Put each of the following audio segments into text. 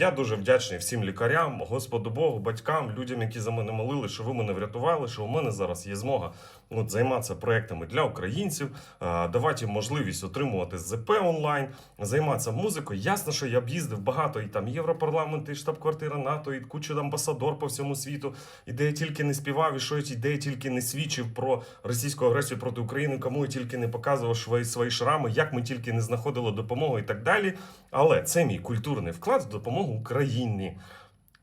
Я дуже вдячний всім лікарям, Господу Богу, батькам, людям, які за мене молили, що ви мене врятували, що у мене зараз є змога от, займатися проектами для українців, давати можливість отримувати ЗП онлайн, займатися музикою. Ясно, що я б їздив багато і там Європарламент, і штаб-квартира НАТО, і куча амбасадор по всьому світу, і де я тільки не співав, і що я де я тільки не свідчив про російську агресію проти України, кому я тільки не показував свої, свої шрами, як ми тільки не знаходили допомогу і так далі. Але це мій культурний вклад в допомогу Україні.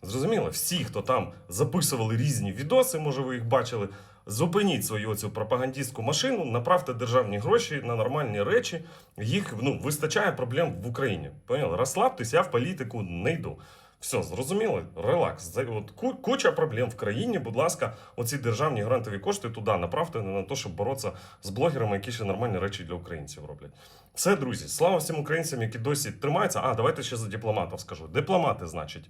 Зрозуміло, всі, хто там записували різні відоси, може ви їх бачили. Зупиніть свою цю пропагандистську машину, направте державні гроші на нормальні речі. Їх ну, вистачає проблем в Україні. Поняли? Розслабтесь, я в політику не йду. Все, зрозуміло, релакс. От куча проблем в країні. Будь ласка, оці державні грантові кошти туди направте не на те, щоб боротися з блогерами, які ще нормальні речі для українців роблять. Все, друзі, слава всім українцям, які досі тримаються. А, давайте ще за дипломатів скажу. Дипломати, значить.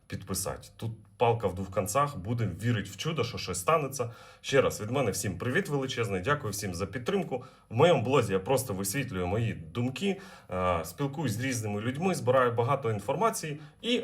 підписати. Тут палка в двох концах. Будемо вірити в чудо, що щось станеться. Ще раз від мене всім привіт величезний. Дякую всім за підтримку. В моєму блозі я просто висвітлюю мої думки, е, спілкуюсь з різними людьми, збираю багато інформації і